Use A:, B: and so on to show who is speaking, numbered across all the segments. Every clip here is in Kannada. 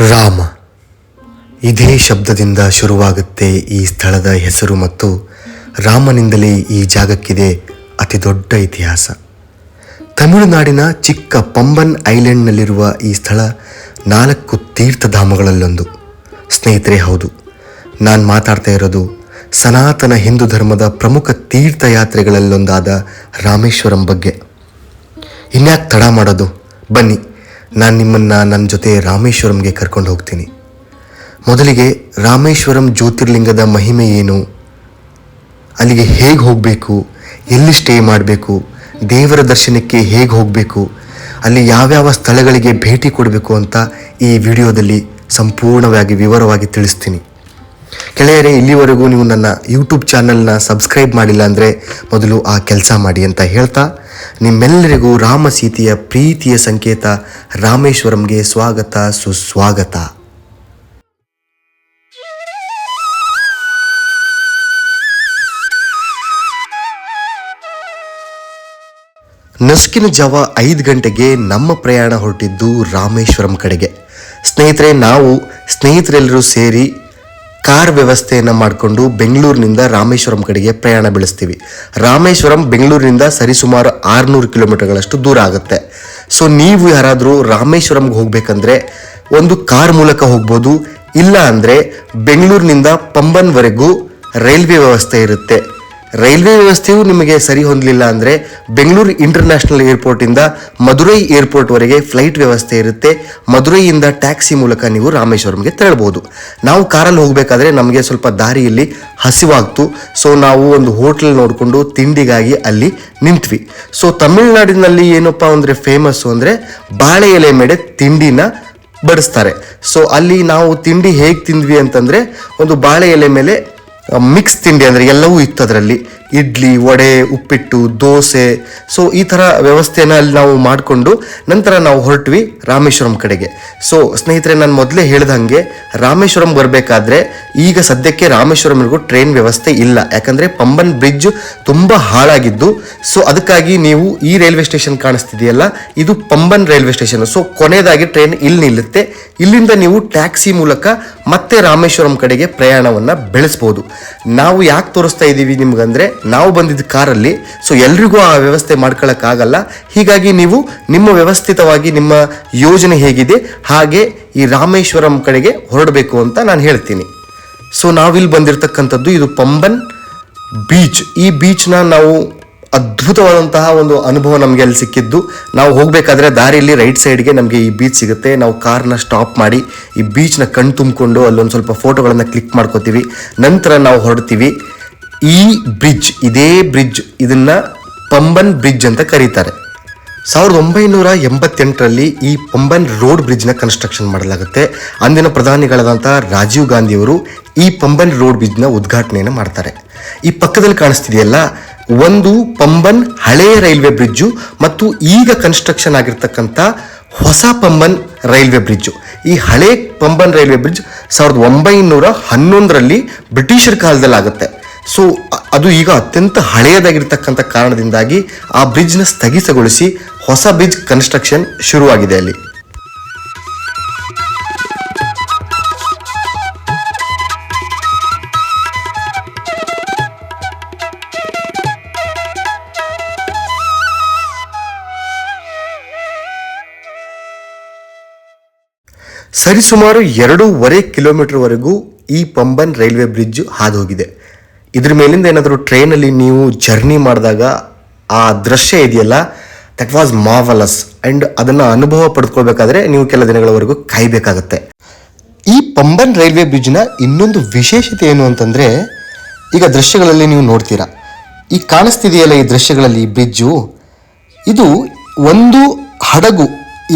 A: ರಾಮ. ಇದೇ ಶಬ್ದದಿಂದ ಶುರುವಾಗುತ್ತೆ ಈ ಸ್ಥಳದ ಹೆಸರು ಮತ್ತು ರಾಮನಿಂದಲೇ ಈ ಜಾಗಕ್ಕಿದೆ ಅತಿ ದೊಡ್ಡ ಇತಿಹಾಸ. ತಮಿಳುನಾಡಿನ ಚಿಕ್ಕ ಪಂಬನ್ ಐಲ್ಯಾಂಡ್ನಲ್ಲಿರುವ ಈ ಸ್ಥಳ ನಾಲ್ಕು ತೀರ್ಥಧಾಮಗಳಲ್ಲೊಂದು. ಸ್ನೇಹಿತರೆ, ಹೌದು. ನಾನು ಮಾತಾಡ್ತಾ ಇರೋದು ಸನಾತನ ಹಿಂದೂ ಧರ್ಮದ ಪ್ರಮುಖ ತೀರ್ಥಯಾತ್ರೆಗಳಲ್ಲೊಂದಾದ ರಾಮೇಶ್ವರಂ ಬಗ್ಗೆ. ಇನ್ಯಾಕೆ ತಡ ಮಾಡೋದು? ಬನ್ನಿ. ನಾನು ನಿಮ್ಮನ್ನು ನನ್ನ ಜೊತೆ ರಾಮೇಶ್ವರಂಗೆ ಕರ್ಕೊಂಡು ಹೋಗ್ತೀನಿ. ಮೊದಲಿಗೆ ರಾಮೇಶ್ವರಂ ಜ್ಯೋತಿರ್ಲಿಂಗದ ಮಹಿಮೆ ಏನು? ಅಲ್ಲಿಗೆ ಹೇಗೆ ಹೋಗಬೇಕು? ಎಲ್ಲಿ ಸ್ಟೇ ಮಾಡಬೇಕು? ದೇವರ ದರ್ಶನಕ್ಕೆ ಹೇಗೆ ಹೋಗಬೇಕು? ಅಲ್ಲಿ ಯಾವ್ಯಾವ ಸ್ಥಳಗಳಿಗೆ ಭೇಟಿ ಕೊಡಬೇಕು ಅಂತ ಈ ವಿಡಿಯೋದಲ್ಲಿ ಸಂಪೂರ್ಣವಾಗಿ ವಿವರವಾಗಿ ತಿಳಿಸ್ತೀನಿ. ಕೆಳೆಯರೆ ಇಲ್ಲಿವರೆಗೂ ನೀವು ನನ್ನ ಯೂಟ್ಯೂಬ್ ಚಾನಲ್ನ ಸಬ್ಸ್ಕ್ರೈಬ್ ಮಾಡಿಲ್ಲ ಅಂದರೆ ಮೊದಲು ಆ ಕೆಲಸ ಮಾಡಿ ಅಂತ ಹೇಳ್ತಾ ನಿಮ್ಮೆಲ್ಲರಿಗೂ ರಾಮ ಸೀತೆಯ ಪ್ರೀತಿಯ ಸಂಕೇತ, ರಾಮೇಶ್ವರಂಗೆ ಸ್ವಾಗತ, ಸುಸ್ವಾಗತ. ನಸುಕಿನ ಜಾವ ಐದು ಗಂಟೆಗೆ ನಮ್ಮ ಪ್ರಯಾಣ ಹೊರಟಿದ್ದು ರಾಮೇಶ್ವರಂ ಕಡೆಗೆ. ಸ್ನೇಹಿತರೆ, ನಾವು ಸ್ನೇಹಿತರೆಲ್ಲರೂ ಸೇರಿ ಕಾರ್ ವ್ಯವಸ್ಥೆಯನ್ನು ಮಾಡಿಕೊಂಡು ಬೆಂಗಳೂರಿನಿಂದ ರಾಮೇಶ್ವರಂ ಕಡೆಗೆ ಪ್ರಯಾಣ ಬೆಳೆಸ್ತೀವಿ. ರಾಮೇಶ್ವರಂ ಬೆಂಗಳೂರಿನಿಂದ ಸರಿಸುಮಾರು ಆರುನೂರು ಕಿಲೋಮೀಟರ್ಗಳಷ್ಟು ದೂರ ಆಗುತ್ತೆ. ಸೊ ನೀವು ಯಾರಾದರೂ ರಾಮೇಶ್ವರಂಗೆ ಹೋಗಬೇಕಂದ್ರೆ ಒಂದು ಕಾರ್ ಮೂಲಕ ಹೋಗ್ಬೋದು. ಇಲ್ಲ ಅಂದರೆ ಬೆಂಗಳೂರಿನಿಂದ ಪಂಬನ್ವರೆಗೂ ರೈಲ್ವೆ ವ್ಯವಸ್ಥೆ ಇರುತ್ತೆ. ರೈಲ್ವೆ ವ್ಯವಸ್ಥೆಯು ನಿಮಗೆ ಸರಿ ಹೊಂದಲಿಲ್ಲ ಅಂದರೆ ಬೆಂಗಳೂರು ಇಂಟರ್ನ್ಯಾಷನಲ್ ಏರ್ಪೋರ್ಟಿಂದ ಮಧುರೈ ಏರ್ಪೋರ್ಟ್ವರೆಗೆ ಫ್ಲೈಟ್ ವ್ಯವಸ್ಥೆ ಇರುತ್ತೆ. ಮಧುರೈಯಿಂದ ಟ್ಯಾಕ್ಸಿ ಮೂಲಕ ನೀವು ರಾಮೇಶ್ವರಂಗೆ ತೆರಳಬಹುದು. ನಾವು ಕಾರಲ್ಲಿ ಹೋಗಬೇಕಾದ್ರೆ ನಮಗೆ ಸ್ವಲ್ಪ ದಾರಿಯಲ್ಲಿ ಹಸಿವಾಗ್ತು. ಸೊ ನಾವು ಒಂದು ಹೋಟೆಲ್ ನೋಡಿಕೊಂಡು ತಿಂಡಿಗಾಗಿ ಅಲ್ಲಿ ನಿಂತ್ವಿ. ಸೊ ತಮಿಳುನಾಡಿನಲ್ಲಿ ಏನಪ್ಪಾ ಅಂದರೆ ಫೇಮಸ್ಸು ಅಂದರೆ ಬಾಳೆ ಎಲೆ ಮೇಲೆ ತಿಂಡಿನ ಬಡಿಸ್ತಾರೆ. ಸೊ ಅಲ್ಲಿ ನಾವು ತಿಂಡಿ ಹೇಗೆ ತಿಂದ್ವಿ ಅಂತಂದರೆ ಒಂದು ಬಾಳೆ ಎಲೆ ಮೇಲೆ ಮಿಕ್ಸ್ ತಿಂಡಿ ಅಂದರೆ ಎಲ್ಲವೂ ಇತ್ತು ಅದರಲ್ಲಿ. ಇಡ್ಲಿ, ವಡೆ, ಉಪ್ಪಿಟ್ಟು, ದೋಸೆ. ಸೊ ಈ ಥರ ವ್ಯವಸ್ಥೆನ ಅಲ್ಲಿ ನಾವು ಮಾಡಿಕೊಂಡು ನಂತರ ನಾವು ಹೊರಟ್ವಿ ರಾಮೇಶ್ವರಂ ಕಡೆಗೆ. ಸೊ ಸ್ನೇಹಿತರೆ, ನಾನು ಮೊದಲೇ ಹೇಳ್ದಂಗೆ ರಾಮೇಶ್ವರಂ ಬರಬೇಕಾದ್ರೆ ಈಗ ಸದ್ಯಕ್ಕೆ ರಾಮೇಶ್ವರಂಗೂ ಟ್ರೈನ್ ವ್ಯವಸ್ಥೆ ಇಲ್ಲ. ಯಾಕಂದರೆ ಪಂಬನ್ ಬ್ರಿಡ್ಜ್ ತುಂಬ ಹಾಳಾಗಿದ್ದು ಸೊ ಅದಕ್ಕಾಗಿ ನೀವು ಈ ರೈಲ್ವೆ ಸ್ಟೇಷನ್ ಕಾಣಿಸ್ತಿದೆಯಲ್ಲ, ಇದು ಪಂಬನ್ ರೈಲ್ವೆ ಸ್ಟೇಷನ್ ಸೊ ಕೊನೆಯದಾಗಿ ಟ್ರೈನ್ ಇಲ್ಲಿ ನಿಲ್ಲುತ್ತೆ. ಇಲ್ಲಿಂದ ನೀವು ಟ್ಯಾಕ್ಸಿ ಮೂಲಕ ಮತ್ತೆ ರಾಮೇಶ್ವರಂ ಕಡೆಗೆ ಪ್ರಯಾಣವನ್ನು ಬೆಳೆಸ್ಬೋದು. ನಾವು ಯಾಕೆ ತೋರಿಸ್ತಾ ಇದ್ದೀವಿ ನಿಮ್ಗಂದ್ರೆ ನಾವು ಬಂದಿದ್ದ ಕಾರಲ್ಲಿ ಸೊ ಎಲ್ರಿಗೂ ಆ ವ್ಯವಸ್ಥೆ ಮಾಡ್ಕೊಳ್ಳೋಕ್ಕಾಗಲ್ಲ ಹೀಗಾಗಿ ನೀವು ನಿಮ್ಮ ವ್ಯವಸ್ಥಿತವಾಗಿ ನಿಮ್ಮ ಯೋಜನೆ ಹೇಗಿದೆ, ಹಾಗೆ ಈ ರಾಮೇಶ್ವರಂ ಕಡೆಗೆ ಹೊರಡಬೇಕು ಅಂತ ನಾನು ಹೇಳ್ತೀನಿ. ಸೊ ನಾವಿಲ್ಲಿ ಬಂದಿರತಕ್ಕಂಥದ್ದು ಇದು ಪಂಬನ್ ಬೀಚ್. ಈ ಬೀಚ್ನ ನಾವು ಅದ್ಭುತವಾದಂತಹ ಒಂದು ಅನುಭವ ನಮಗೆ ಅಲ್ಲಿ ಸಿಕ್ಕಿದ್ದು. ನಾವು ಹೋಗಬೇಕಾದ್ರೆ ದಾರಿಯಲ್ಲಿ ರೈಟ್ ಸೈಡ್ಗೆ ನಮಗೆ ಈ ಬೀಚ್ ಸಿಗುತ್ತೆ. ನಾವು ಕಾರ್ನ ಸ್ಟಾಪ್ ಮಾಡಿ ಈ ಬೀಚ್ನ ಕಣ್ ತುಂಬಿಕೊಂಡು ಅಲ್ಲೊಂದು ಸ್ವಲ್ಪ ಫೋಟೋಗಳನ್ನು ಕ್ಲಿಕ್ ಮಾಡ್ಕೋತೀವಿ. ನಂತರ ನಾವು ಹೊರಡ್ತೀವಿ. ಈ ಬ್ರಿಡ್ಜ್, ಇದೇ ಬ್ರಿಡ್ಜ್, ಇದನ್ನ ಪಂಬನ್ ಬ್ರಿಡ್ಜ್ ಅಂತ ಕರೀತಾರೆ. ಸಾವಿರದ ಒಂಬೈನೂರ ಎಂಬತ್ತೆಂಟರಲ್ಲಿ ಈ ಪಂಬನ್ ರೋಡ್ ಬ್ರಿಡ್ಜ್ನ ಕನ್ಸ್ಟ್ರಕ್ಷನ್ ಮಾಡಲಾಗುತ್ತೆ. ಅಂದಿನ ಪ್ರಧಾನಿಗಳಾದಂಥ ರಾಜೀವ್ ಗಾಂಧಿಯವರು ಈ ಪಂಬನ್ ರೋಡ್ ಬ್ರಿಡ್ಜ್ನ ಉದ್ಘಾಟನೆಯನ್ನು ಮಾಡ್ತಾರೆ. ಈ ಪಕ್ಕದಲ್ಲಿ ಕಾಣಿಸ್ತಿದೆಯಲ್ಲ, ಒಂದು ಪಂಬನ್ ಹಳೆಯ ರೈಲ್ವೆ ಬ್ರಿಡ್ಜು ಮತ್ತು ಈಗ ಕನ್ಸ್ಟ್ರಕ್ಷನ್ ಆಗಿರ್ತಕ್ಕಂಥ ಹೊಸ ಪಂಬನ್ ರೈಲ್ವೆ ಬ್ರಿಡ್ಜು. ಈ ಹಳೆ ಪಂಬನ್ ರೈಲ್ವೆ ಬ್ರಿಡ್ಜ್ ಸಾವಿರದ ಒಂಬೈನೂರ ಹನ್ನೊಂದರಲ್ಲಿ ಬ್ರಿಟಿಷರ ಕಾಲದಲ್ಲಿ ಆಗುತ್ತೆ ಸೊ ಅದು ಈಗ ಅತ್ಯಂತ ಹಳೆಯದಾಗಿರ್ತಕ್ಕಂಥ ಕಾರಣದಿಂದಾಗಿ ಆ ಬ್ರಿಡ್ಜ್ನ ಸ್ಥಗಿತಗೊಳಿಸಿ ಹೊಸ ಬ್ರಿಡ್ಜ್ ಕನ್ಸ್ಟ್ರಕ್ಷನ್ ಶುರುವಾಗಿದೆ ಅಲ್ಲಿ. ಸರಿಸುಮಾರು ಎರಡೂವರೆ ಕಿಲೋಮೀಟರ್ವರೆಗೂ ಈ ಪಂಬನ್ ರೈಲ್ವೆ ಬ್ರಿಡ್ಜ್ ಹಾದು ಹೋಗಿದೆ. ಇದ್ರ ಮೇಲಿಂದ ಏನಾದರೂ ಟ್ರೈನಲ್ಲಿ ನೀವು ಜರ್ನಿ ಮಾಡಿದಾಗ ಆ ದೃಶ್ಯ ಇದೆಯಲ್ಲ? ದಟ್ ವಾಸ್ ಮಾವಲಸ್ ಆ್ಯಂಡ್ ಅದನ್ನು ಅನುಭವ ಪಡೆದುಕೊಳ್ಬೇಕಾದ್ರೆ ನೀವು ಕೆಲ ದಿನಗಳವರೆಗೂ ಕಾಯಬೇಕಾಗತ್ತೆ. ಈ ಪಂಬನ್ ರೈಲ್ವೆ ಬ್ರಿಡ್ಜ್ನ ಇನ್ನೊಂದು ವಿಶೇಷತೆ ಏನು ಅಂತಂದರೆ, ಈಗ ದೃಶ್ಯಗಳಲ್ಲಿ ನೀವು ನೋಡ್ತೀರಾ. ಈ ಕಾಣಿಸ್ತಿದೆಯಲ್ಲ ಈ ದೃಶ್ಯಗಳಲ್ಲಿ ಈ ಬ್ರಿಡ್ಜು? ಇದು ಒಂದು ಹಡಗು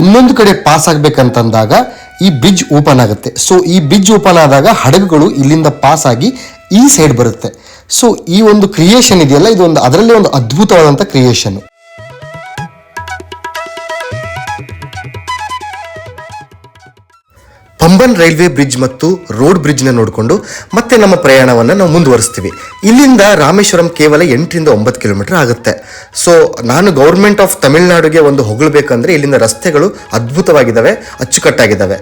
A: ಇನ್ನೊಂದು ಕಡೆ ಪಾಸ್ ಆಗಬೇಕಂತಂದಾಗ ಈ ಬ್ರಿಡ್ಜ್ ಓಪನ್ ಆಗುತ್ತೆ. ಸೊ ಈ ಬ್ರಿಡ್ಜ್ ಓಪನ್ ಆದಾಗ ಹಡಗುಗಳು ಇಲ್ಲಿಂದ ಪಾಸ್ ಆಗಿ ಈ ಸೈಡ್ ಬರುತ್ತೆ. ಸೊ ಈ ಒಂದು ಕ್ರಿಯೇಷನ್ ಇದೆಯಲ್ಲ, ಇದು ಒಂದು ಅದರಲ್ಲಿ ಒಂದು ಅದ್ಭುತವಾದಂಥ ಕ್ರಿಯೇಷನ್ ಪಂಬನ್ ರೈಲ್ವೆ ಬ್ರಿಡ್ಜ್ ಮತ್ತು ರೋಡ್ ಬ್ರಿಡ್ಜ್ನ ನೋಡಿಕೊಂಡು ಮತ್ತೆ ನಮ್ಮ ಪ್ರಯಾಣವನ್ನು ನಾವು ಮುಂದುವರಿಸ್ತೀವಿ. ಇಲ್ಲಿಂದ ರಾಮೇಶ್ವರಂ ಕೇವಲ ಎಂಟರಿಂದ ಒಂಬತ್ತು ಕಿಲೋಮೀಟರ್ ಆಗುತ್ತೆ. ಸೊ ನಾನು ಗೌರ್ಮೆಂಟ್ ಆಫ್ ತಮಿಳುನಾಡಿಗೆ ಒಂದು ಹೊಗಳಬೇಕಂದ್ರೆ ಇಲ್ಲಿಂದ ರಸ್ತೆಗಳು ಅದ್ಭುತವಾಗಿದ್ದಾವೆ ಅಚ್ಚುಕಟ್ಟಾಗಿದ್ದಾವೆ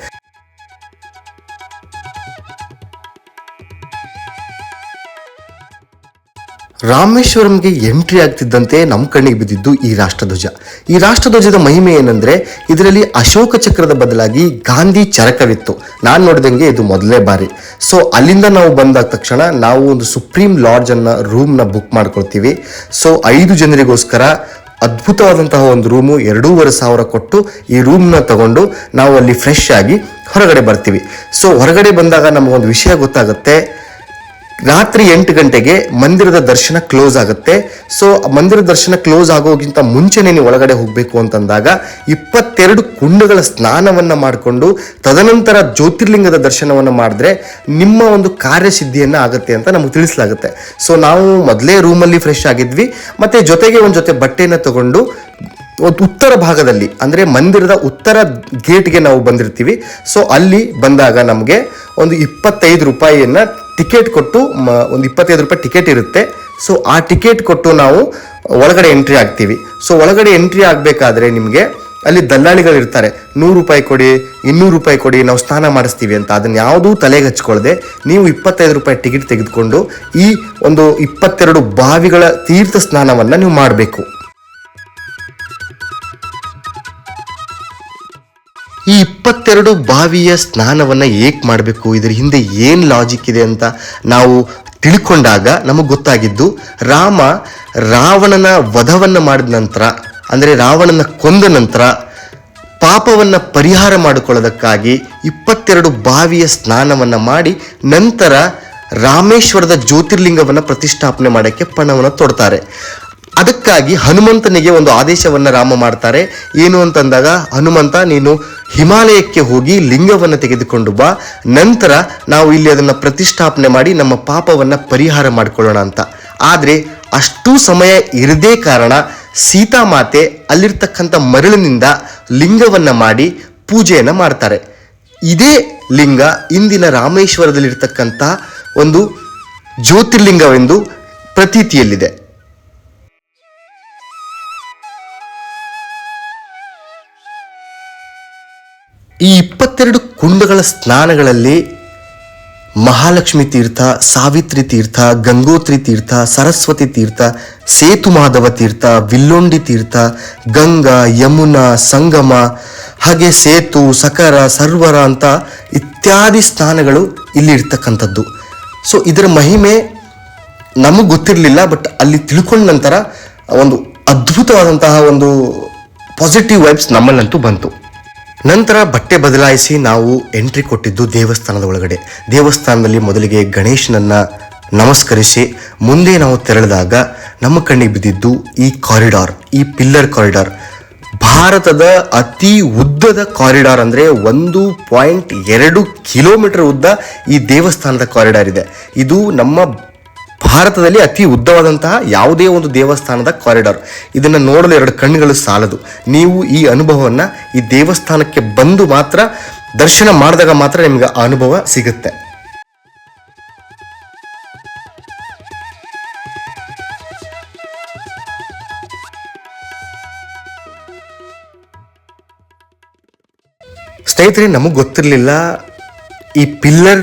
A: ರಾಮೇಶ್ವರಂಗೆ ಎಂಟ್ರಿ ಆಗ್ತಿದ್ದಂತೆ ನಮ್ಮ ಕಣ್ಣಿಗೆ ಬಿದ್ದಿದ್ದು ಈ ರಾಷ್ಟ್ರಧ್ವಜ. ಈ ರಾಷ್ಟ್ರಧ್ವಜದ ಮಹಿಮೆ ಏನಂದ್ರೆ ಇದರಲ್ಲಿ ಅಶೋಕ ಚಕ್ರದ ಬದಲಾಗಿ ಗಾಂಧಿ ಚರಕವಿತ್ತು. ನಾನು ನೋಡಿದಂಗೆ ಇದು ಮೊದಲೇ ಬಾರಿ. ಸೊ ಅಲ್ಲಿಂದ ನಾವು ಬಂದಾದ ತಕ್ಷಣ ನಾವು ಒಂದು ಸುಪ್ರೀಂ ಲಾಡ್ಜ್ ಅನ್ನ ರೂಮ್ನ ಬುಕ್ ಮಾಡ್ಕೊಳ್ತೀವಿ. ಸೊ ಐದು ಜನರಿಗೋಸ್ಕರ ಅದ್ಭುತವಾದಂತಹ ಒಂದು ರೂಮು ಎರಡೂವರೆ ಸಾವಿರ ಕೊಟ್ಟು ಈ ರೂಮ್ನ ತಗೊಂಡು ನಾವು ಅಲ್ಲಿ ಫ್ರೆಶ್ ಆಗಿ ಹೊರಗಡೆ ಬರ್ತೀವಿ. ಸೊ ಹೊರಗಡೆ ಬಂದಾಗ ನಮಗೊಂದು ವಿಷಯ ಗೊತ್ತಾಗುತ್ತೆ. ರಾತ್ರಿ ಎಂಟು ಗಂಟೆಗೆ ಮಂದಿರದ ದರ್ಶನ ಕ್ಲೋಸ್ ಆಗುತ್ತೆ. ಸೊ ಮಂದಿರ ದರ್ಶನ ಕ್ಲೋಸ್ ಆಗೋಕ್ಕಿಂತ ಮುಂಚೆನೆ ನೀವು ಒಳಗಡೆ ಹೋಗಬೇಕು ಅಂತಂದಾಗ ಇಪ್ಪತ್ತೆರಡು ಕುಂಡಗಳ ಸ್ನಾನವನ್ನ ಮಾಡಿಕೊಂಡು ತದನಂತರ ಜ್ಯೋತಿರ್ಲಿಂಗದ ದರ್ಶನವನ್ನು ಮಾಡಿದ್ರೆ ನಿಮ್ಮ ಒಂದು ಕಾರ್ಯಸಿದ್ಧಿಯನ್ನು ಆಗುತ್ತೆ ಅಂತ ನಮಗೆ ತಿಳಿಸಲಾಗುತ್ತೆ. ಸೊ ನಾವು ಮೊದಲೇ ರೂಮಲ್ಲಿ ಫ್ರೆಶ್ ಆಗಿದ್ವಿ. ಮತ್ತು ಜೊತೆಗೆ ಒಂದು ಜೊತೆ ಬಟ್ಟೆಯನ್ನು ತಗೊಂಡು ಉತ್ತರ ಭಾಗದಲ್ಲಿ, ಅಂದರೆ ಮಂದಿರದ ಉತ್ತರ ಗೇಟ್ಗೆ ನಾವು ಬಂದಿರ್ತೀವಿ. ಸೊ ಅಲ್ಲಿ ಬಂದಾಗ ನಮಗೆ ಒಂದು ಇಪ್ಪತ್ತೈದು ರೂಪಾಯಿಯನ್ನು ಟಿಕೆಟ್ ಕೊಟ್ಟು, ಮ- ಒಂದು ಇಪ್ಪತ್ತೈದು ರೂಪಾಯಿ ಟಿಕೆಟ್ ಇರುತ್ತೆ. ಸೊ ಆ ಟಿಕೆಟ್ ಕೊಟ್ಟು ನಾವು ಒಳಗಡೆ ಎಂಟ್ರಿ ಆಗ್ತೀವಿ. ಸೊ ಒಳಗಡೆ ಎಂಟ್ರಿ ಆಗಬೇಕಾದ್ರೆ ನಿಮಗೆ ಅಲ್ಲಿ ದಲ್ಲಾಳಿಗಳು ಇರ್ತಾರೆ. ನೂರು ರೂಪಾಯಿ ಕೊಡಿ, ಇನ್ನೂರು ರೂಪಾಯಿ ಕೊಡಿ, ನಾವು ಸ್ನಾನ ಮಾಡಿಸ್ತೀವಿ ಅಂತ. ಅದನ್ನು ಯಾವುದೂ ತಲೆಗೆ ಹಚ್ಕೊಳ್ಳದೆ ನೀವು ಇಪ್ಪತ್ತೈದು ರೂಪಾಯಿ ಟಿಕೆಟ್ ತೆಗೆದುಕೊಂಡು ಈ ಒಂದು ಇಪ್ಪತ್ತೆರಡು ಬಾವಿಗಳ ತೀರ್ಥ ಸ್ನಾನವನ್ನು ನೀವು ಮಾಡಬೇಕು. ಈ ಇಪ್ಪತ್ತೆರಡು ಬಾವಿಯ ಸ್ನಾನವನ್ನು ಏಕ್ ಮಾಡಬೇಕು? ಇದರ ಹಿಂದೆ ಏನು ಲಾಜಿಕ್ ಇದೆ ಅಂತ ನಾವು ತಿಳ್ಕೊಂಡಾಗ ನಮಗೆ ಗೊತ್ತಾಗಿದ್ದು, ರಾಮ ರಾವಣನ ವಧವನ್ನು ಮಾಡಿದ ನಂತರ, ಅಂದರೆ ರಾವಣನ ಕೊಂದ ನಂತರ ಪಾಪವನ್ನು ಪರಿಹಾರ ಮಾಡಿಕೊಳ್ಳೋದಕ್ಕಾಗಿ ಇಪ್ಪತ್ತೆರಡು ಬಾವಿಯ ಸ್ನಾನವನ್ನು ಮಾಡಿ ನಂತರ ರಾಮೇಶ್ವರದ ಜ್ಯೋತಿರ್ಲಿಂಗವನ್ನು ಪ್ರತಿಷ್ಠಾಪನೆ ಮಾಡೋಕ್ಕೆ ಪಣವನ್ನು ತೊಡ್ತಾರೆ. ಅದಕ್ಕಾಗಿ ಹನುಮಂತನಿಗೆ ಒಂದು ಆದೇಶವನ್ನ ರಾಮ ಮಾಡ್ತಾರೆ. ಏನು ಅಂತಂದಾಗ, ಹನುಮಂತ, ನೀನು ಹಿಮಾಲಯಕ್ಕೆ ಹೋಗಿ ಲಿಂಗವನ್ನು ತೆಗೆದುಕೊಂಡು ಬಾ. ನಂತರ ನಾವು ಇಲ್ಲಿ ಅದನ್ನ ಪ್ರತಿಷ್ಠಾಪನೆ ಮಾಡಿ ನಮ್ಮ ಪಾಪವನ್ನ ಪರಿಹಾರ ಮಾಡಿಕೊಳ್ಳೋಣ ಅಂತ. ಆದರೆ ಅಷ್ಟು ಸಮಯ ಇರದೇ ಕಾರಣ ಸೀತಾಮಾತೆ ಅಲ್ಲಿರ್ತಕ್ಕಂಥ ಮರಳಿನಿಂದ ಲಿಂಗವನ್ನ ಮಾಡಿ ಪೂಜೆಯನ್ನು ಮಾಡ್ತಾರೆ. ಇದೇ ಲಿಂಗ ಇಂದಿನ ರಾಮೇಶ್ವರದಲ್ಲಿರ್ತಕ್ಕಂಥ ಒಂದು ಜ್ಯೋತಿರ್ಲಿಂಗವೆಂದು ಪ್ರತೀತಿಯಲ್ಲಿದೆ. ಈ ಇಪ್ಪತ್ತೆರಡು ಕುಂಡಗಳ ಸ್ನಾನಗಳಲ್ಲಿ ಮಹಾಲಕ್ಷ್ಮಿ ತೀರ್ಥ, ಸಾವಿತ್ರಿ ತೀರ್ಥ, ಗಂಗೋತ್ರಿ ತೀರ್ಥ, ಸರಸ್ವತಿ ತೀರ್ಥ ಸೇತು ಮಾಧವ ತೀರ್ಥ, ವಿಲ್ಲೊಂಡಿ ತೀರ್ಥ, ಗಂಗಾ, ಯಮುನಾ, ಸಂಗಮ, ಹಾಗೆ ಸೇತು, ಸಕರ, ಸರ್ವರ ಅಂತ ಇತ್ಯಾದಿ ಸ್ಥಾನಗಳು ಇಲ್ಲಿ ಇರ್ತಕ್ಕಂಥದ್ದು. ಸೊ ಇದರ ಮಹಿಮೆ ನಮಗೆ ಗೊತ್ತಿರಲಿಲ್ಲ ಬಟ್ ಅಲ್ಲಿ ತಿಳ್ಕೊಂಡ ನಂತರ ಒಂದು ಅದ್ಭುತವಾದಂತಹ ಒಂದು ಪಾಸಿಟಿವ್ ವೈಬ್ಸ್ ನಮ್ಮಲ್ಲಂತೂ ಬಂತು. ನಂತರ ಬಟ್ಟೆ ಬದಲಾಯಿಸಿ ನಾವು ಎಂಟ್ರಿ ಕೊಟ್ಟಿದ್ದು ದೇವಸ್ಥಾನದ ಒಳಗಡೆ. ದೇವಸ್ಥಾನದಲ್ಲಿ ಮೊದಲಿಗೆ ಗಣೇಶನನ್ನ ನಮಸ್ಕರಿಸಿ, ಮುಂದೆ ನಾವು ತೆರಳಿದಾಗ ನಮ್ಮ ಕಣ್ಣಿಗೆ ಬಿದ್ದಿದ್ದು ಈ ಕಾರಿಡಾರ್, ಈ ಪಿಲ್ಲರ್ ಕಾರಿಡಾರ್. ಭಾರತದ ಅತಿ ಉದ್ದದ ಕಾರಿಡಾರ್ ಅಂದರೆ ಒಂದು ಪಾಯಿಂಟ್ ಎರಡು ಕಿಲೋಮೀಟರ್ ಉದ್ದ ಈ ದೇವಸ್ಥಾನದ ಕಾರಿಡಾರ್ ಇದೆ. ಇದು ನಮ್ಮ ಭಾರತದಲ್ಲಿ ಅತಿ ಉದ್ದವಾದಂತಹ ಯಾವುದೇ ಒಂದು ದೇವಸ್ಥಾನದ ಕಾರಿಡಾರ್ ಇದನ್ನು ನೋಡಲು ಎರಡು ಕಣ್ಣುಗಳು ಸಾಲದು. ನೀವು ಈ ಅನುಭವವನ್ನ ಈ ದೇವಸ್ಥಾನಕ್ಕೆ ಬಂದು ಮಾತ್ರ ದರ್ಶನ ಮಾಡಿದಾಗ ಮಾತ್ರ ನಿಮಗೆ ಆ ಅನುಭವ ಸಿಗುತ್ತೆ. ಸ್ನೇಹಿತರೆ, ನಮಗೆ ಗೊತ್ತಿರಲಿಲ್ಲ ಈ ಪಿಲ್ಲರ್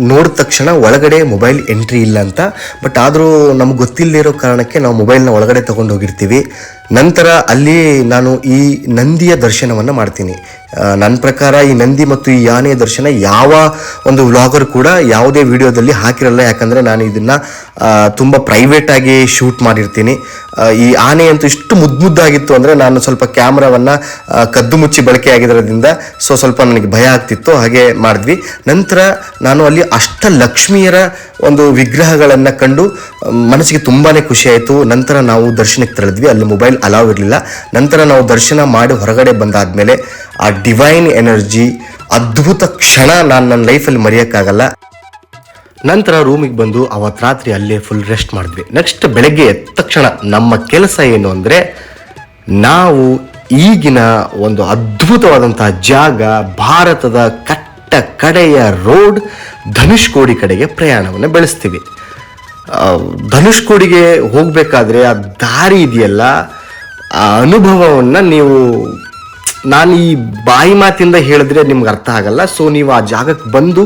A: ನೋಡಿದ ತಕ್ಷಣ ಒಳಗಡೆ ಮೊಬೈಲ್ ಎಂಟ್ರಿ ಇಲ್ಲ ಅಂತ. ಬಟ್ ಆದರೂ ನಮ್ಗೆ ಗೊತ್ತಿಲ್ಲದಿರೋ ಕಾರಣಕ್ಕೆ ನಾವು ಮೊಬೈಲ್ನ ಒಳಗಡೆ ತಗೊಂಡು ಹೋಗಿರ್ತೀವಿ. ನಂತರ ಅಲ್ಲಿ ನಾನು ಈ ನಂದಿಯ ದರ್ಶನವನ್ನು ಮಾಡ್ತೀನಿ. ನನ್ನ ಪ್ರಕಾರ ಈ ನಂದಿ ಮತ್ತು ಈ ಯಾನೆಯ ದರ್ಶನ ಯಾವ ಒಂದು ವ್ಲಾಗರ್ ಕೂಡ ಯಾವುದೇ ವಿಡಿಯೋದಲ್ಲಿ ಹಾಕಿರಲ್ಲ. ಯಾಕಂದರೆ ನಾನು ಇದನ್ನು ತುಂಬ ಪ್ರೈವೇಟಾಗಿ ಶೂಟ್ ಮಾಡಿರ್ತೀನಿ. ಈ ಆನೆ ಅಂತೂ ಇಷ್ಟು ಮುದ್ದು ಮುದ್ದಾಗಿತ್ತು ಅಂದರೆ ನಾನು ಸ್ವಲ್ಪ ಕ್ಯಾಮ್ರಾವನ್ನು ಕದ್ದು ಮುಚ್ಚಿ ಬಳಕೆ ಆಗಿರೋದ್ರಿಂದ ಸೊ ಸ್ವಲ್ಪ ನನಗೆ ಭಯ ಆಗ್ತಿತ್ತು. ಹಾಗೆ ಮಾಡಿದ್ವಿ. ನಂತರ ನಾನು ಅಲ್ಲಿ ಅಷ್ಟ ಲಕ್ಷ್ಮಿಯರ ಒಂದು ವಿಗ್ರಹಗಳನ್ನು ಕಂಡು ಮನಸ್ಸಿಗೆ ತುಂಬಾ ಖುಷಿಯಾಯಿತು ನಂತರ ನಾವು ದರ್ಶನಕ್ಕೆ ತೆರಳಿದ್ವಿ. ಅಲ್ಲಿ ಮೊಬೈಲ್ ಅಲಾವ್ ಇರಲಿಲ್ಲ. ನಂತರ ನಾವು ದರ್ಶನ ಮಾಡಿ ಹೊರಗಡೆ ಬಂದಾದ್ಮೇಲೆ ಆ ಡಿವೈನ್ ಎನರ್ಜಿ ಅದ್ಭುತ ಕ್ಷಣ ನಾನು ನನ್ನ ಲೈಫಲ್ಲಿ ಮರೆಯೋಕ್ಕಾಗಲ್ಲ. ನಂತರ ರೂಮಿಗೆ ಬಂದು ಅವತ್ತು ರಾತ್ರಿ ಅಲ್ಲೇ ಫುಲ್ ರೆಸ್ಟ್ ಮಾಡಿದ್ವಿ. ನೆಕ್ಸ್ಟ್ ಬೆಳಗ್ಗೆ ಎದ್ದ ತಕ್ಷಣ ನಮ್ಮ ಕೆಲಸ ಏನು ಅಂದರೆ, ನಾವು ಈಗಿನ ಒಂದು ಅದ್ಭುತವಾದಂತಹ ಜಾಗ, ಭಾರತದ ಕಟ್ಟ ಕಡೆಯ ರೋಡ್ ಧನುಷ್ಕೋಡಿ ಕಡೆಗೆ ಪ್ರಯಾಣವನ್ನು ಬೆಳೆಸ್ತೀವಿ. ಧನುಷ್ಕೋಡಿಗೆ ಹೋಗಬೇಕಾದ್ರೆ ಆ ದಾರಿ ಇದೆಯಲ್ಲ, ಆ ಅನುಭವವನ್ನು ನೀವು ನಾನು ಈ ಬಾಯಿ ಮಾತಿಂದ ಹೇಳಿದ್ರೆ ನಿಮ್ಗೆ ಅರ್ಥ ಆಗಲ್ಲ. ಸೊ ನೀವು ಆ ಜಾಗಕ್ಕೆ ಬಂದು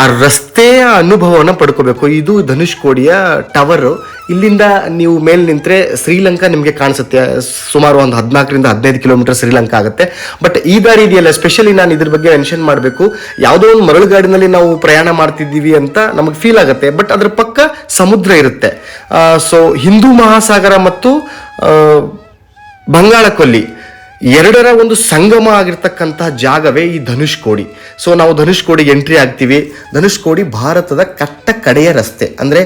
A: ಆ ರಸ್ತೆಯ ಅನುಭವವನ್ನು ಪಡ್ಕೋಬೇಕು. ಇದು ಧನುಷ್ಕೋಡಿಯ ಟವರು. ಇಲ್ಲಿಂದ ನೀವು ಮೇಲೆ ನಿಂತರೆ ಶ್ರೀಲಂಕಾ ನಿಮಗೆ ಕಾಣಿಸುತ್ತೆ. ಸುಮಾರು ಒಂದು ಹದಿನಾಲ್ಕರಿಂದ ಹದಿನೈದು ಕಿಲೋಮೀಟರ್ ಶ್ರೀಲಂಕಾ ಆಗುತ್ತೆ. ಬಟ್ ಈ ದಾರಿ ಇದೆಯಲ್ಲ ಸ್ಪೆಷಲಿ ನಾನು ಇದ್ರ ಬಗ್ಗೆ ಮೆನ್ಷನ್ ಮಾಡಬೇಕು. ಯಾವುದೋ ಒಂದು ಮರಳುಗಾಡಿನಲ್ಲಿ ನಾವು ಪ್ರಯಾಣ ಮಾಡ್ತಿದ್ದೀವಿ ಅಂತ ನಮಗೆ ಫೀಲ್ ಆಗುತ್ತೆ. ಬಟ್ ಅದ್ರ ಪಕ್ಕ ಸಮುದ್ರ ಇರುತ್ತೆ. ಸೊ ಹಿಂದೂ ಮಹಾಸಾಗರ ಮತ್ತು ಬಂಗಾಳಕೊಲ್ಲಿ. ಬಂಗಾಳ ಕೊಲ್ಲಿ ಎರಡರ ಒಂದು ಸಂಗಮ ಆಗಿರ್ತಕ್ಕಂತಹ ಜಾಗವೇ ಈ ಧನುಷ್ಕೋಡಿ ಸೊ ನಾವು ಧನುಷ್ಕೋಡಿಗೆ ಎಂಟ್ರಿ ಆಗ್ತೀವಿ. ಧನುಷ್ಕೋಡಿ ಭಾರತದ ಕಟ್ಟ ಕಡೆಯ ರಸ್ತೆ. ಅಂದರೆ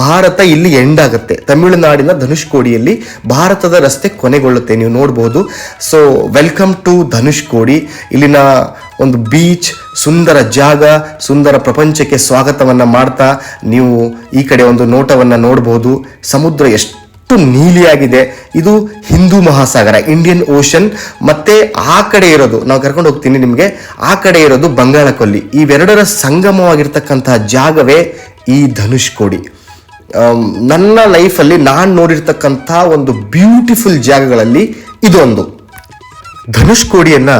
A: ಭಾರತ ಇಲ್ಲಿ ಎಂಡ್ ಆಗುತ್ತೆ. ತಮಿಳುನಾಡಿನ ಧನುಷ್ಕೋಡಿಯಲ್ಲಿ ಭಾರತದ ರಸ್ತೆ ಕೊನೆಗೊಳ್ಳುತ್ತೆ. ನೀವು ನೋಡ್ಬೋದು. ಸೊ ವೆಲ್ಕಮ್ ಟು ಧನುಷ್ಕೋಡಿ ಇಲ್ಲಿನ ಒಂದು ಬೀಚ್ ಸುಂದರ ಜಾಗ, ಸುಂದರ ಪ್ರಪಂಚಕ್ಕೆ ಸ್ವಾಗತವನ್ನು ಮಾಡ್ತಾ ನೀವು ಈ ಕಡೆ ಒಂದು ನೋಟವನ್ನು ನೋಡ್ಬೋದು. ಸಮುದ್ರ ಎಷ್ಟು ಎಷ್ಟು ನೀಲಿಯಾಗಿದೆ. ಇದು ಹಿಂದೂ ಮಹಾಸಾಗರ ಇಂಡಿಯನ್ ಓಷನ್ ಮತ್ತೆ ಆ ಕಡೆ ಇರೋದು, ನಾವು ಕರ್ಕೊಂಡು ಹೋಗ್ತೀನಿ ನಿಮಗೆ, ಆ ಕಡೆ ಇರೋದು ಬಂಗಾಳ ಕೊಲ್ಲಿ ಇವೆರಡರ ಸಂಗಮವಾಗಿರ್ತಕ್ಕಂತಹ ಜಾಗವೇ ಈ ಧನುಷ್ಕೋಡಿ ನನ್ನ ಲೈಫಲ್ಲಿ ನಾನು ನೋಡಿರ್ತಕ್ಕಂಥ ಒಂದು ಬ್ಯೂಟಿಫುಲ್ ಜಾಗಗಳಲ್ಲಿ ಇದೊಂದು. ಧನುಷ್ಕೋಡಿಯನ್ನು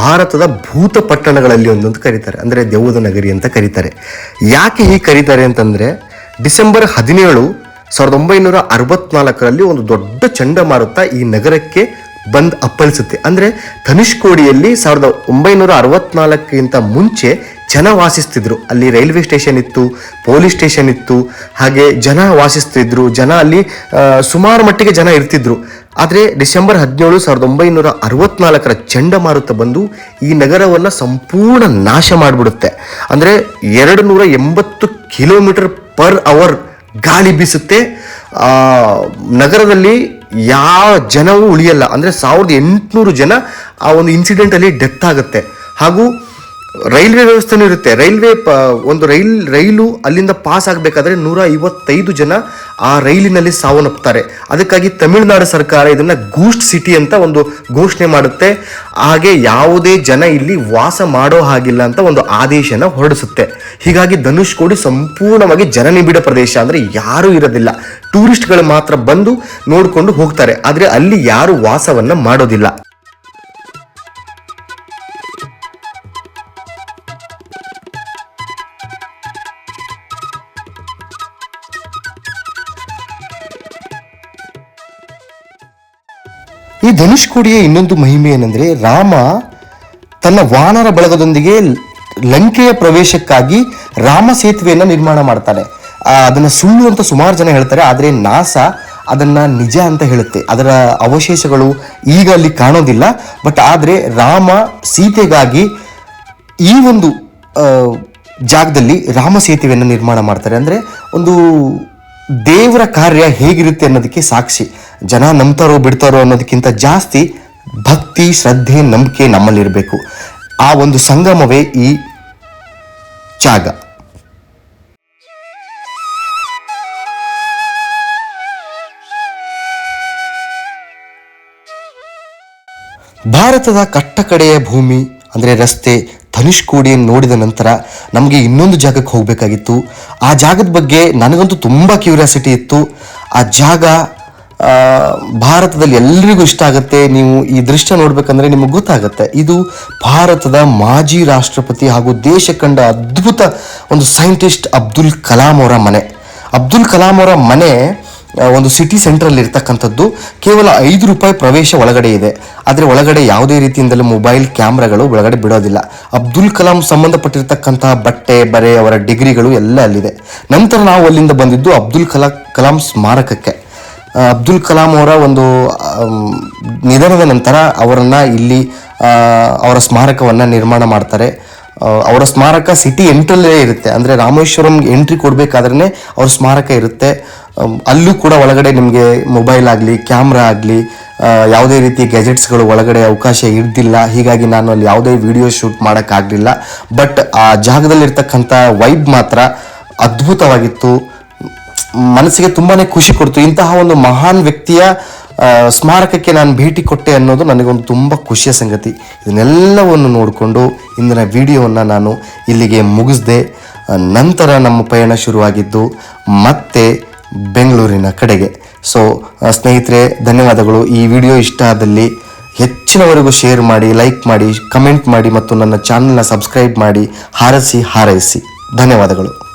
A: ಭಾರತದ ಭೂತ ಪಟ್ಟಣಗಳಲ್ಲಿ ಒಂದು ಅಂತ ಕರೀತಾರೆ. ಅಂದರೆ ದೆವ್ವದ ನಗರಿ ಅಂತ ಕರೀತಾರೆ. ಯಾಕೆ ಹೀಗೆ ಕರೀತಾರೆ ಅಂತಂದರೆ, ಡಿಸೆಂಬರ್ ಹದಿನೇಳು ಸಾವಿರದ ಒಂಬೈನೂರ ಅರವತ್ನಾಲ್ಕರಲ್ಲಿ ಒಂದು ದೊಡ್ಡ ಚಂಡಮಾರುತ ಈ ನಗರಕ್ಕೆ ಬಂದ್ ಅಪ್ಪಳಿಸುತ್ತೆ. ಅಂದ್ರೆ ಧನುಷ್ಕೋಡಿಯಲ್ಲಿ ಸಾವಿರದ ಒಂಬೈನೂರ ಅರವತ್ನಾಲ್ಕಕ್ಕಿಂತ ಮುಂಚೆ ಜನ ವಾಸಿಸ್ತಿದ್ರು. ಅಲ್ಲಿ ರೈಲ್ವೆ ಸ್ಟೇಷನ್ ಇತ್ತು, ಪೊಲೀಸ್ ಸ್ಟೇಷನ್ ಇತ್ತು, ಹಾಗೆ ಜನ ವಾಸಿಸ್ತಿದ್ರು. ಜನ ಅಲ್ಲಿ ಸುಮಾರು ಮಟ್ಟಿಗೆ ಜನ ಇರ್ತಿದ್ರು. ಆದರೆ ಡಿಸೆಂಬರ್ ಹದಿನೇಳು ಸಾವಿರದ ಒಂಬೈನೂರ ಅರವತ್ನಾಲ್ಕರ ಚಂಡಮಾರುತ ಬಂದು ಈ ನಗರವನ್ನು ಸಂಪೂರ್ಣ ನಾಶ ಮಾಡಿಬಿಡುತ್ತೆ. ಅಂದರೆ ಎರಡು ನೂರ ಎಂಬತ್ತು ಕಿಲೋಮೀಟರ್ ಪರ್ ಅವರ್ ಗಾಳಿ ಬೀಸುತ್ತೆ. ನಗರದಲ್ಲಿ ಯಾವ ಜನವೂ ಉಳಿಯಲ್ಲ. ಅಂದರೆ ಸಾವಿರದ ಎಂಟುನೂರು ಜನ ಆ ಒಂದು ಇನ್ಸಿಡೆಂಟಲ್ಲಿ ಡೆತ್ ಆಗುತ್ತೆ. ಹಾಗೂ ರೈಲ್ವೆ ವ್ಯವಸ್ಥೆನೂ ಇರುತ್ತೆ. ರೈಲ್ವೆ ಪ, ಒಂದು ರೈಲ್, ರೈಲು ಅಲ್ಲಿಂದ ಪಾಸ್ ಆಗಬೇಕಾದ್ರೆ ನೂರ ಐವತ್ತೈದು ಜನ ಆ ರೈಲಿನಲ್ಲಿ ಸಾವನ್ನಪ್ತಾರೆ. ಅದಕ್ಕಾಗಿ ತಮಿಳುನಾಡು ಸರ್ಕಾರ ಇದನ್ನು ಗೂಸ್ಟ್ ಸಿಟಿ ಅಂತ ಒಂದು ಘೋಷಣೆ ಮಾಡುತ್ತೆ. ಹಾಗೆ ಯಾವುದೇ ಜನ ಇಲ್ಲಿ ವಾಸ ಮಾಡೋ ಹಾಗಿಲ್ಲ ಅಂತ ಒಂದು ಆದೇಶನ ಹೊರಡಿಸುತ್ತೆ. ಹೀಗಾಗಿ ಧನುಷ್ಕೋಡಿ ಸಂಪೂರ್ಣವಾಗಿ ಜನನಿಬಿಡ ಪ್ರದೇಶ ಅಂದರೆ ಯಾರೂ ಇರೋದಿಲ್ಲ. ಟೂರಿಸ್ಟ್ಗಳು ಮಾತ್ರ ಬಂದು ನೋಡಿಕೊಂಡು ಹೋಗ್ತಾರೆ. ಆದರೆ ಅಲ್ಲಿ ಯಾರು ವಾಸವನ್ನು ಮಾಡೋದಿಲ್ಲ. ಧನುಷ್ಕೋಡಿಯ ಇನ್ನೊಂದು ಮಹಿಮೆ ಏನಂದ್ರೆ ರಾಮ ತನ್ನ ವಾನರ ಬಳಗದೊಂದಿಗೆ ಲಂಕೆಯ ಪ್ರವೇಶಕ್ಕಾಗಿ ರಾಮ ಸೇತುವೆಯನ್ನು ನಿರ್ಮಾಣ ಮಾಡ್ತಾನೆ. ಅದನ್ನ ಸುಳ್ಳು ಅಂತ ಸುಮಾರು ಜನ ಹೇಳ್ತಾರೆ, ಆದರೆ ನಾಸಾ ಅದನ್ನ ನಿಜ ಅಂತ ಹೇಳುತ್ತೆ. ಅದರ ಅವಶೇಷಗಳು ಈಗ ಅಲ್ಲಿ ಕಾಣೋದಿಲ್ಲ, ಬಟ್ ಆದರೆ ರಾಮ ಸೀತೆಗಾಗಿ ಈ ಒಂದು ಜಾಗದಲ್ಲಿ ರಾಮ ಸೇತುವೆಯನ್ನು ನಿರ್ಮಾಣ ಮಾಡ್ತಾರೆ. ಅಂದರೆ ಒಂದು ದೇವರ ಕಾರ್ಯ ಹೇಗಿರುತ್ತೆ ಅನ್ನೋದಕ್ಕೆ ಸಾಕ್ಷಿ. ಜನ ನಂಬ್ತಾರೋ ಬಿಡ್ತಾರೋ ಅನ್ನೋದಕ್ಕಿಂತ ಜಾಸ್ತಿ ಭಕ್ತಿ, ಶ್ರದ್ಧೆ, ನಂಬಿಕೆ ನಮ್ಮಲ್ಲಿರಬೇಕು. ಆ ಒಂದು ಸಂಗಮವೇ ಈ ಜಾಗ ಭಾರತದ ಕಟ್ಟಕಡೆಯ ಭೂಮಿ ಅಂದರೆ ರಸ್ತೆ ಧನುಷ್ಕೋಡಿಯನ್ನು ನೋಡಿದ ನಂತರ ನಮಗೆ ಇನ್ನೊಂದು ಜಾಗಕ್ಕೆ ಹೋಗಬೇಕಾಗಿತ್ತು. ಆ ಜಾಗದ ಬಗ್ಗೆ ನನಗಂತೂ ತುಂಬ ಕ್ಯೂರಿಯಾಸಿಟಿ ಇತ್ತು. ಆ ಜಾಗ ಭಾರತದಲ್ಲಿ ಎಲ್ರಿಗೂ ಇಷ್ಟ ಆಗುತ್ತೆ. ನೀವು ಈ ದೃಶ್ಯ ನೋಡಬೇಕಂದ್ರೆ ನಿಮಗೆ ಗೊತ್ತಾಗುತ್ತೆ. ಇದು ಭಾರತದ ಮಾಜಿ ರಾಷ್ಟ್ರಪತಿ ಹಾಗೂ ದೇಶ ಕಂಡ ಅದ್ಭುತ ಒಂದು ಸೈಂಟಿಸ್ಟ್ ಅಬ್ದುಲ್ ಕಲಾಂ ಅವರ ಮನೆ. ಅಬ್ದುಲ್ ಕಲಾಂ ಅವರ ಮನೆ ಒಂದು ಸಿಟಿ ಸೆಂಟ್ರಲ್ಲಿ ಇರ್ತಕ್ಕಂಥದ್ದು ಕೇವಲ ಐದು ರೂಪಾಯಿ ಪ್ರವೇಶ ಒಳಗಡೆ ಇದೆ. ಆದರೆ ಒಳಗಡೆ ಯಾವುದೇ ರೀತಿಯಿಂದಲೂ ಮೊಬೈಲ್ ಕ್ಯಾಮ್ರಾಗಳು ಒಳಗಡೆ ಬಿಡೋದಿಲ್ಲ. ಅಬ್ದುಲ್ ಕಲಾಂ ಸಂಬಂಧಪಟ್ಟಿರ್ತಕ್ಕಂತಹ ಬಟ್ಟೆ, ಬರೆ, ಅವರ ಡಿಗ್ರಿಗಳು ಎಲ್ಲ ಅಲ್ಲಿದೆ. ನಂತರ ನಾವು ಅಲ್ಲಿಂದ ಬಂದಿದ್ದು ಅಬ್ದುಲ್ ಕಲಾ, ಕಲಾಂ ಸ್ಮಾರಕಕ್ಕೆ. ಅಬ್ದುಲ್ ಕಲಾಂ ಅವರ ಒಂದು ನಿಧನದ ನಂತರ ಅವರನ್ನು ಇಲ್ಲಿ ಅವರ ಸ್ಮಾರಕವನ್ನ ನಿರ್ಮಾಣ ಮಾಡ್ತಾರೆ. ಅವರ ಸ್ಮಾರಕ ಸಿಟಿ ಎಂಟ್ರಲ್ಲೇ ಇರುತ್ತೆ. ಅಂದರೆ ರಾಮೇಶ್ವರಂ ಎಂಟ್ರಿ ಕೊಡಬೇಕಾದ್ರೆ ಅವ್ರ ಸ್ಮಾರಕ ಇರುತ್ತೆ. ಅಲ್ಲೂ ಕೂಡ ಒಳಗಡೆ ನಿಮಗೆ ಮೊಬೈಲ್ ಆಗಲಿ ಕ್ಯಾಮ್ರಾ ಆಗಲಿ ಯಾವುದೇ ರೀತಿ ಗ್ಯಾಜೆಟ್ಸ್ಗಳು ಒಳಗಡೆ ಅವಕಾಶ ಇರ್ದಿಲ್ಲ. ಹೀಗಾಗಿ ನಾನು ಅಲ್ಲಿ ಯಾವುದೇ ವಿಡಿಯೋ ಶೂಟ್ ಮಾಡೋಕ್ಕಾಗಲಿಲ್ಲ. ಬಟ್ ಆ ಜಾಗದಲ್ಲಿರ್ತಕ್ಕಂಥ ವೈಬ್ ಮಾತ್ರ ಅದ್ಭುತವಾಗಿತ್ತು. ಮನಸ್ಸಿಗೆ ತುಂಬಾ ಖುಷಿ ಕೊಡ್ತು. ಇಂತಹ ಒಂದು ಮಹಾನ್ ವ್ಯಕ್ತಿಯ ಸ್ಮಾರಕಕ್ಕೆ ನಾನು ಭೇಟಿ ಕೊಟ್ಟೆ ಅನ್ನೋದು ನನಗೊಂದು ತುಂಬ ಖುಷಿಯ ಸಂಗತಿ. ಇದನ್ನೆಲ್ಲವನ್ನು ನೋಡಿಕೊಂಡು ಇಂದಿನ ವಿಡಿಯೋವನ್ನು ನಾನು ಇಲ್ಲಿಗೆ ಮುಗಿಸ್ದೆ. ನಂತರ ನಮ್ಮ ಪಯಣ ಶುರುವಾಗಿದ್ದು ಮತ್ತೆ ಬೆಂಗಳೂರಿನ ಕಡೆಗೆ. ಸೊ ಸ್ನೇಹಿತರೆ, ಧನ್ಯವಾದಗಳು. ಈ ವಿಡಿಯೋ ಇಷ್ಟ ಆದಲ್ಲಿ ಹೆಚ್ಚಿನವರೆಗೂ ಶೇರ್ ಮಾಡಿ ಲೈಕ್ ಮಾಡಿ ಕಮೆಂಟ್ ಮಾಡಿ ಮತ್ತು ನನ್ನ ಚಾನಲ್ನ ಸಬ್ಸ್ಕ್ರೈಬ್ ಮಾಡಿ ಹಾರಸಿ, ಹಾರೈಸಿ. ಧನ್ಯವಾದಗಳು.